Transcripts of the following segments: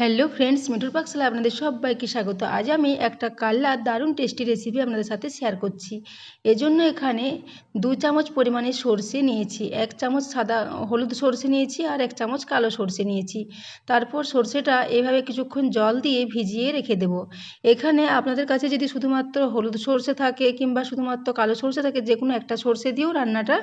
Hello friends মিঠুর পাকশালা আপনাদের সবাইকে স্বাগত। আজ আমি একটা কাল্লার দারুণ টেস্টি রেসিপি আপনাদের সাথে শেয়ার করছি। এজন্য এখানে দু চামচ পরিমাণে সর্ষে নিয়েছি, এক চামচ সাদা হলুদ সর্ষে নিয়েছি আর এক চামচ কালো সর্ষে নিয়েছি। তারপর সর্ষেটা এভাবে কিছুক্ষণ জল দিয়ে ভিজিয়ে রেখে দেব। এখানে আপনাদের কাছে যদি শুধুমাত্র হলুদ সর্ষে থাকে কিংবা শুধুমাত্র কালো সর্ষে থাকে যে কোনো একটা সর্ষে দিয়েও রান্নাটা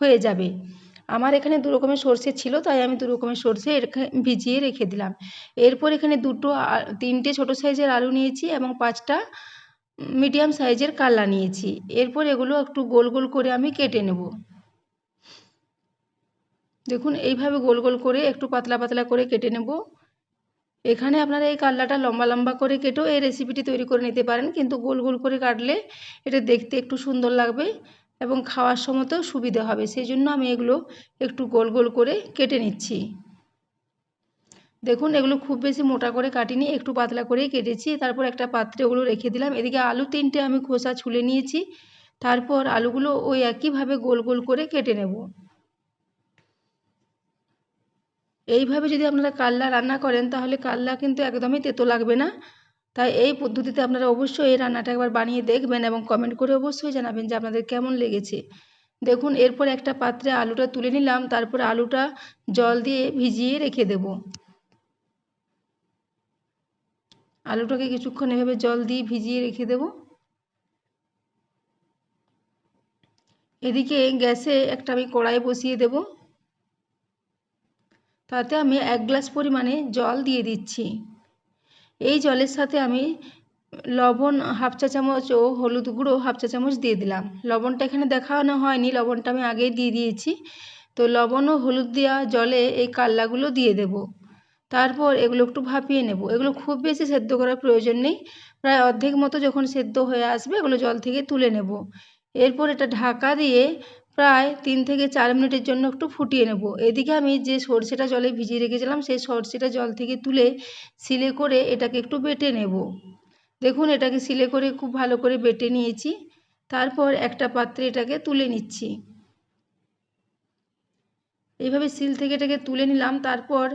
হয়ে যাবে। আমার এখানে দু রকমের সর্ষে ছিল, তাই আমি দু রকমের সর্ষে ভিজিয়ে রেখে দিলাম। এরপর এখানে দুটো তিনটে ছোটো সাইজের আলু নিয়েছি এবং পাঁচটা মিডিয়াম সাইজের কাল্লা নিয়েছি। এরপর এগুলো একটু গোল গোল করে আমি কেটে নেব। দেখুন, এইভাবে গোল গোল করে একটু পাতলা পাতলা করে কেটে নেব। এখানে আপনারা এই কাল্লাটা লম্বা লম্বা করে কেটেও এই রেসিপিটি তৈরি করে নিতে পারেন, কিন্তু গোল গোল করে কাটলে এটা দেখতে একটু সুন্দর লাগবে। এবং খাওয়ার সময়তেও সুবিধে হবে। সেই জন্য আমি এগুলো একটু গোল গোল করে কেটে নিচ্ছি। দেখুন, এগুলো খুব বেশি মোটা করে কাটিনি, একটু পাতলা করেই কেটেছি। তারপর একটা পাত্রে ওগুলো রেখে দিলাম। এদিকে আলু তিনটে আমি খোসা ছুলে নিয়েছি। তারপর আলুগুলো ওই একইভাবে গোল গোল করে কেটে নেব। এইভাবে যদি আপনারা কাল্লা রান্না করেন, তাহলে কাল্লা কিন্তু একদমই তেতো লাগবে না। তাই এই পদ্ধতিতে আপনারা অবশ্যই এই রান্নাটা একবার বানিয়ে দেখবেন এবং কমেন্ট করে অবশ্যই জানাবেন যে আপনাদের কেমন লেগেছে। দেখুন, এরপর একটা পাত্রে আলুটা তুলে নিলাম, তারপর আলুটা জল দিয়ে ভিজিয়ে রেখে দেব। আলুটাকে কিছুক্ষণ এভাবে জল দিয়ে ভিজিয়ে রেখে দেব। এদিকে গ্যাসে একটা আমি কড়াই বসিয়ে দেব। তাতে আমি এক গ্লাস পরিমাণে জল দিয়ে দিচ্ছি। এই জলের সাথে আমি লবণ হাফ চা চামচ ও হলুদ গুঁড়ো হাফ চা চামচ দিয়ে দিলাম। লবণটা এখানে দেখানো হয়নি, লবণটা আমি আগেই দিয়ে দিয়েছি। তো লবণ ও হলুদ দেওয়া জলে এই কাল্লাগুলো দিয়ে দেব। তারপর এগুলো একটু ভাপিয়ে নেব। এগুলো খুব বেশি সেদ্ধ করার প্রয়োজন নেই। প্রায় অর্ধেক মতো যখন সেদ্ধ হয়ে আসবে, এগুলো জল থেকে তুলে নেব। এরপর এটা ঢাকা দিয়ে প্রায় তিন থেকে চার মিনিটের জন্য একটু ফুটিয়ে নেব। এদিকে আমি যে সর্ষেটা জলে ভিজিয়ে রেখেছিলাম, সেই সর্ষেটা জল থেকে তুলে সিলে করে এটাকে একটু বেটে নেব। দেখুন, এটাকে সিলে করে খুব ভালো করে বেটে নিয়েছি। তারপর একটা পাত্রে এটাকে তুলে নিচ্ছি। এইভাবে সিল থেকে এটাকে তুলে নিলাম। তারপর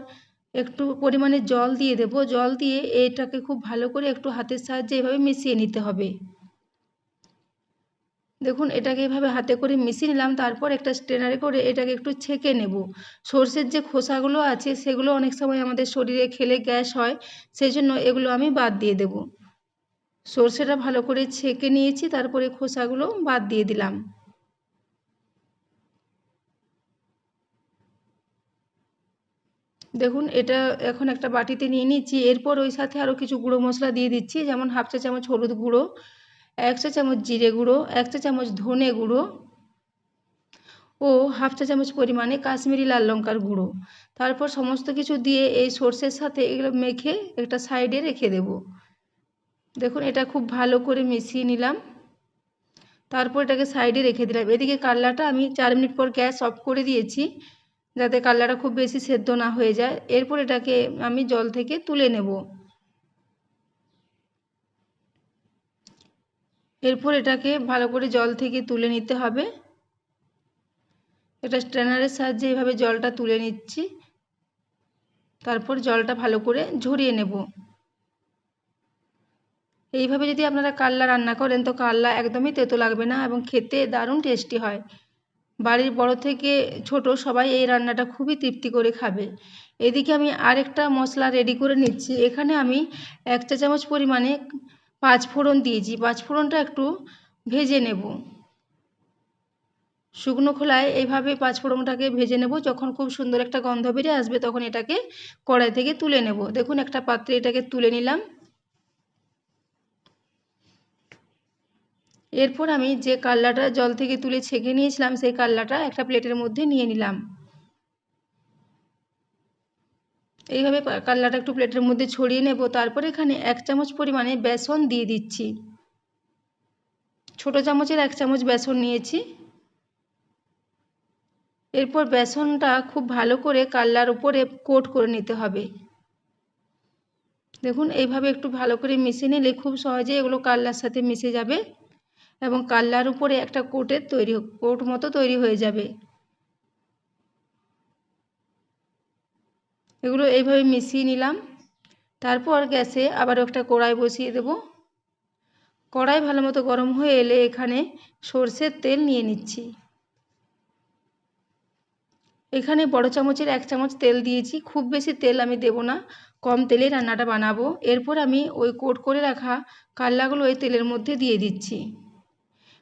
একটু পরিমাণে জল দিয়ে দেব। জল দিয়ে এটাকে খুব ভালো করে একটু হাতের সাহায্যে এভাবে মিশিয়ে নিতে হবে। দেখুন, এটাকে এভাবে হাতে করে মিশিয়ে নিলাম, তারপর একটা স্ট্রেনারে করে এটাকে একটু ছেঁকে নেব। সর্ষের যে খোসাগুলো আছে, সেগুলো অনেক সময় আমাদের শরীরে খেলে গ্যাস হয় সেই জন্য এগুলো আমি বাদ দিয়ে দেব। সর্ষেটা ভালো করে ছেঁকে নিয়েছি, তারপরে খোসাগুলো বাদ দিয়ে দিলাম। দেখুন, এটা এখন একটা বাটিতে নিয়ে নিচ্ছি, এরপর ওই সাথে আরও কিছু গুঁড়ো মশলা দিয়ে দিচ্ছি, যেমন হাফ চা চামচ হলুদ গুঁড়ো এক চা চামচ জিরে গুঁড়ো, এক চা চামচ ধনে গুঁড়ো ও হাফ চা চামচ পরিমাণে কাশ্মীরি লাল লঙ্কার গুঁড়ো। তারপর সমস্ত কিছু দিয়ে এই সর্ষের সাথে এগুলো মেখে একটা সাইডে রেখে দেব। দেখুন, এটা খুব ভালো করে মিশিয়ে নিলাম। তারপর এটাকে সাইডে রেখে দিলাম। এদিকে কাল্লাটা আমি চার মিনিট পর গ্যাস অফ করে দিয়েছি যাতে কাল্লাটা খুব বেশি সেদ্ধ না হয়ে যায়। এরপর এটাকে আমি জল থেকে তুলে নেব। এরপর এটাকে ভালো করে জল থেকে তুলে নিতে হবে। এটা স্ট্রেনারের সাহায্যে এভাবে জলটা তুলে নিচ্ছি। তারপর জলটা ভালো করে ঝরিয়ে নেব। এইভাবে যদি আপনারা কাল্লা রান্না করেন, তো কাল্লা একদমই তেতো লাগবে না এবং খেতে দারুণ টেস্টি হয়। বাড়ির বড় থেকে ছোট সবাই এই রান্নাটা খুবই তৃপ্তি করে খাবে। এদিকে আমি আরেকটা মশলা রেডি করে নিচ্ছি। এখানে আমি এক চা চামচ পরিমাণে পাঁচ ফোড়ন দিয়েছি। পাঁচ ফোড়নটা একটু ভেজে নেব। শুকনো খোলায় এইভাবে পাঁচ ফোড়নটাকে ভেজে নেব। যখন খুব সুন্দর একটা গন্ধ বেরিয়ে আসবে তখন এটাকে কড়াই থেকে তুলে নেব। দেখুন, একটা পাত্রে এটাকে তুলে নিলাম। এরপর আমি যে কাল্লাটা জল থেকে তুলে ছেঁকে নিয়েছিলাম, সেই কাল্লাটা একটা প্লেটের মধ্যে নিয়ে নিলাম। এইভাবে কাল্লাটা একটু প্লেটের মধ্যে ছড়িয়ে নেব, তারপর এখানে এক চামচ পরিমাণে বেসন দিয়ে দিচ্ছি। ছোট চামচের এক চামচ বেসন নিয়েছি। এরপর বেসনটা খুব ভালো করে কাল্লার উপরে কোট করে নিতে হবে। দেখুন, এইভাবে একটু ভালো করে মিশিয়ে নিলে খুব সহজে এগুলো কাল্লার সাথে মিশে যাবে এবং কাল্লার উপরে একটা কোটের তৈরি, কোট মতো তৈরি হয়ে যাবে। এগুলো এইভাবে মিশিয়ে নিলাম। তারপর গ্যাসে আবার একটা কড়াই বসিয়ে দেব। কড়াই ভালো মতো গরম হয়ে এলে এখানে সর্ষের তেল নিয়ে নিচ্ছি। এখানে বড় চামচের এক চামচ তেল দিয়েছি। খুব বেশি তেল আমি দেব না, কম তেলে রান্নাটা বানাবো। এরপর আমি ওই কোট করে রাখা কাল্লাগুলো ওই তেলের মধ্যে দিয়ে দিচ্ছি।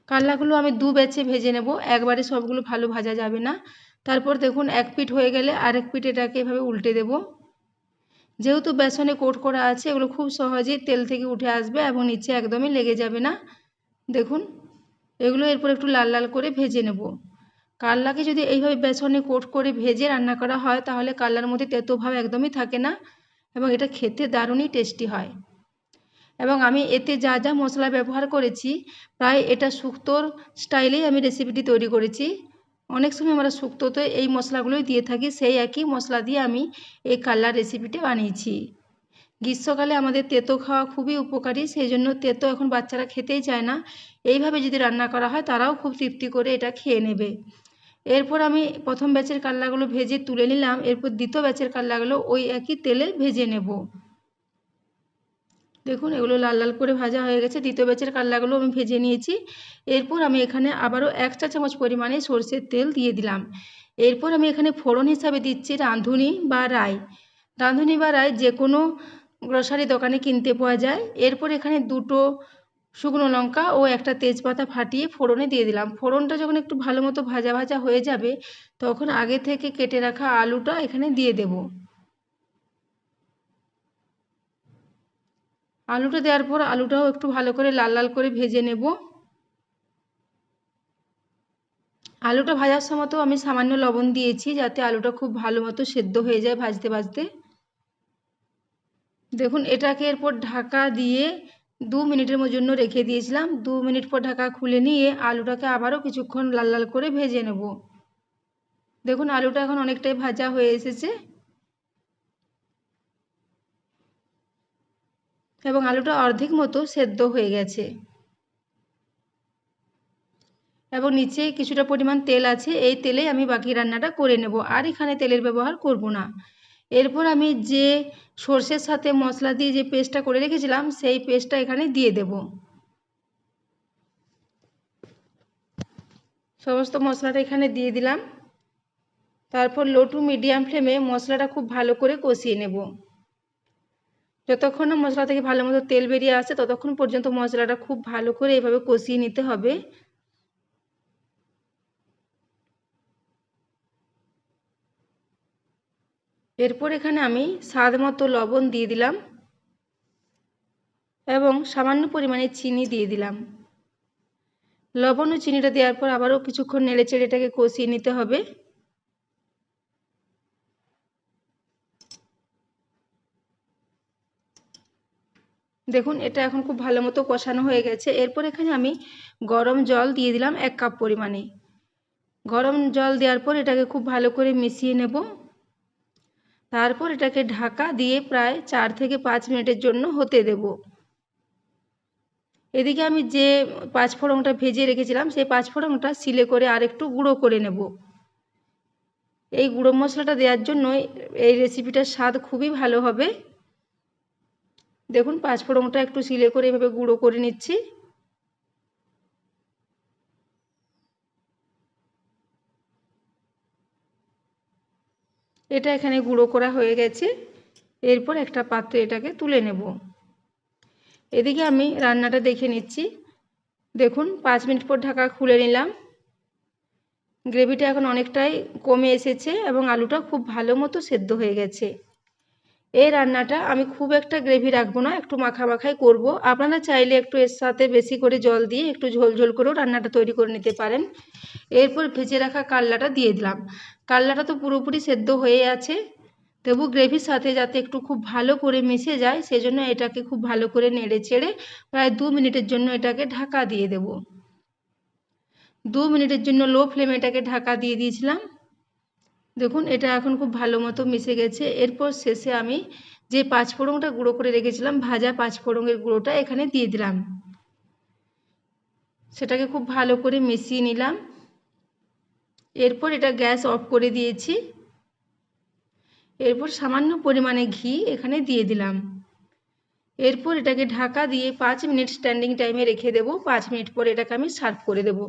কাল্লাগুলো আমি দু ব্যাচে ভেজে নেব। একবারে সবগুলো ভালো ভাজা যাবে না। তারপর দেখুন এক পিঠ হয়ে গেলে আরেক পিঠ এটাকে এভাবে উল্টে দেব। যেহেতু বেসনে কোট করা আছে, এগুলো খুব সহজেই তেল থেকে উঠে আসবে এবং নিচে একদমই লেগে যাবে না। দেখুন, এগুলো এরপর একটু লাল লাল করে ভেজে নেব। কাল্লাকে যদি এইভাবে বেসনে কোট করে ভেজে রান্না করা হয়, তাহলে কাল্লার মধ্যে তেতো ভাব একদমই থাকে না এবং এটা খেতে দারুণই টেস্টি হয়। এবং আমি এতে যা যা মশলা ব্যবহার করেছি, প্রায় এটা শুক্তোর স্টাইলেই আমি রেসিপিটি তৈরি করেছি। অনেক সময় আমরা শুক্তোতে এই মশলাগুলোই দিয়ে থাকি, সেই একই মশলা দিয়ে আমি এই কাল্লার রেসিপিটি বানিয়েছি। গ্রীষ্মকালে আমাদের তেতো খাওয়া খুবই উপকারী, সেই জন্য তেতো এখন বাচ্চারা খেতেই চায় না। এইভাবে যদি রান্না করা হয়, তারাও খুব তৃপ্তি করে এটা খেয়ে নেবে। এরপর আমি প্রথম ব্যাচের কাল্লাগুলো ভেজে তুলে নিলাম, এরপর দ্বিতীয় ব্যাচের কাল্লাগুলো ওই একই তেলে ভেজে নেব। দেখুন, এগুলো লাল লাল করে ভাজা হয়ে গেছে। দ্বিতীয় ব্যাচের কাল্লাগুলো আমি ভেজে নিয়েছি। এরপর আমি এখানে আবারও এক চা চামচ পরিমাণে সর্ষের তেল দিয়ে দিলাম। এরপর আমি এখানে ফোড়ন হিসাবে দিচ্ছি রাঁধুনি বা রাই। রাঁধুনি বা রাই যে কোনো গ্রসারি দোকানে কিনতে পাওয়া যায়। এরপর এখানে দুটো শুকনো লঙ্কা ও একটা তেজপাতা ফাটিয়ে ফোড়নে দিয়ে দিলাম। ফোড়নটা যখন একটু ভালো মতো ভাজা ভাজা হয়ে যাবে, তখন আগে থেকে কেটে রাখা আলুটা এখানে দিয়ে দেব। আলুটা দেওয়ার পর আলুটাও একটু ভালো করে লাল লাল করে ভেজে নেব। আলুটা ভাজার সময় তো আমি সামান্য লবণ দিয়েছি যাতে আলুটা খুব ভালো মতো সেদ্ধ হয়ে যায় ভাজতে ভাজতে। দেখুন, এটাকে এরপর ঢাকা দিয়ে দু মিনিটের জন্য রেখে দিয়েছিলাম। দু মিনিট পর ঢাকা খুলে নিয়ে আলুটাকে আবারও কিছুক্ষণ লাল লাল করে ভেজে নেব। দেখুন, আলুটা এখন অনেকটাই ভাজা হয়ে এসেছে। এবং আলুটা অর্ধেক মতো সেদ্ধ হয়ে গেছে। এবং নিচে কিছুটা পরিমাণ তেল আছে, এই তেলে আমি বাকি রান্নাটা করে নেব। আর এখানে তেলের ব্যবহার করব না। এরপর আমি যে সর্ষের সাথে মশলা দিয়ে যে পেস্টটা করে রেখেছিলাম, সেই পেস্টটা এখানে দিয়ে দেব। সমস্ত মশলাটা এখানে দিয়ে দিলাম। তারপর লো টু মিডিয়াম ফ্লেমে মশলাটা খুব ভালো করে কষিয়ে নেব। যতক্ষণ না মশলা থেকে ভালো মতো তেল বেরিয়ে আসে ততক্ষণ পর্যন্ত মশলাটা খুব ভালো করে এভাবে কষিয়ে নিতে হবে। এরপর এখানে আমি স্বাদ মতো লবণ দিয়ে দিলাম এবং সামান্য পরিমাণে চিনি দিয়ে দিলাম। লবণ ও চিনিটা দেওয়ার পর আবারও কিছুক্ষণ নেড়ে চেড়ে এটাকে কষিয়ে নিতে হবে। দেখুন, এটা এখন খুব ভালো মতো কষানো হয়ে গেছে। এরপর এখানে আমি গরম জল দিয়ে দিলাম এক কাপ পরিমাণে। গরম জল দেওয়ার পর এটাকে খুব ভালো করে মিশিয়ে নেব। তারপর এটাকে ঢাকা দিয়ে প্রায় চার থেকে পাঁচ মিনিটের জন্য হতে দেব। এদিকে আমি যে পাঁচ ফোড়নটা ভেজে রেখেছিলাম, সেই পাঁচ ফোড়নটা সিলে করে আর একটু গুঁড়ো করে নেব। এই গুঁড়ো মশলাটা দেওয়ার জন্য এই রেসিপিটার স্বাদ খুবই ভালো হবে। দেখুন, পাঁচ ফোড়নটা একটু সিলে করে এভাবে গুঁড়ো করে নিচ্ছি। এটা এখানে গুঁড়ো করা হয়ে গেছে। এরপর একটা পাত্রে এটাকে তুলে নেব। এদিকে আমি রান্নাটা দেখে নিচ্ছি। দেখুন, পাঁচ মিনিট পর ঢাকা খুলে নিলাম। গ্রেভিটা এখন অনেকটাই কমে এসেছে এবং আলুটা খুব ভালো মতো সেদ্ধ হয়ে গেছে। এই রান্নাটা আমি খুব একটা গ্রেভি রাখব না, একটু মাখা মাখাই করব। আপনারা চাইলে একটু এর সাথে বেশি করে জল দিয়ে একটু ঝোল ঝোল করেও রান্নাটা তৈরি করে নিতে পারেন। এরপর ভেজে রাখা কাল্লাটা দিয়ে দিলাম। কাল্লাটা তো পুরোপুরি সেদ্ধ হয়ে আছে। তবু গ্রেভির সাথে যাতে একটু খুব ভালো করে মিশে যায়, সেজন্য এটাকে খুব ভালো করে নেড়ে চেড়ে প্রায় দু মিনিটের জন্য এটাকে ঢাকা দিয়ে দেব। দু মিনিটের জন্য লো ফ্লেমে এটাকে ঢাকা দিয়ে দিয়েছিলাম। দেখুন, এটা এখন খুব ভালো মতো মিশে গেছে। এরপর শেষে আমি যে পাঁচফোড়নটা গুঁড়ো করে রেখেছিলাম, ভাজা পাঁচফোড়নের গুঁড়োটা এখানে দিয়ে দিলাম। সেটাকে খুব ভালো করে মিশিয়ে নিলাম। এরপর এটা গ্যাস অফ করে দিয়েছি। এরপর সামান্য পরিমাণে ঘি এখানে দিয়ে দিলাম। এরপর এটাকে ঢাকা দিয়ে পাঁচ মিনিট স্ট্যান্ডিং টাইমে রেখে দেবো। পাঁচ মিনিট পরে এটাকে আমি সার্ভ করে দেবো।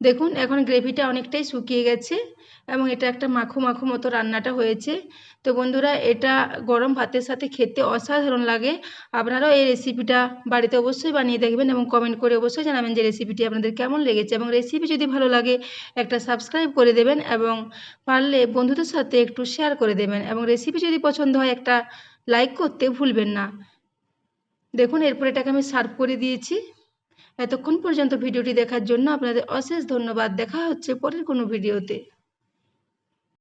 দেখুন, এখন গ্রেভিটা অনেকটাই শুকিয়ে গেছে এবং এটা একটা মাখো মাখো মতো রান্নাটা হয়েছে। তো বন্ধুরা, এটা গরম ভাতের সাথে খেতে অসাধারণ লাগে। আপনারাও এই রেসিপিটা বাড়িতে অবশ্যই বানিয়ে দেখবেন এবং কমেন্ট করে অবশ্যই জানাবেন যে রেসিপিটি আপনাদের কেমন লেগেছে এবং রেসিপি যদি ভালো লাগে, একটা সাবস্ক্রাইব করে দেবেন এবং পারলে বন্ধুদের সাথে একটু শেয়ার করে দেবেন এবং রেসিপি যদি পছন্দ হয়, একটা লাইক করতে ভুলবেন না। দেখুন, এরপর এটাকে আমি সার্ভ করে দিয়েছি। এতক্ষণ পর্যন্ত ভিডিওটি দেখার জন্য আপনাদের অশেষ ধন্যবাদ। দেখা হচ্ছে পরের কোনো ভিডিওতে।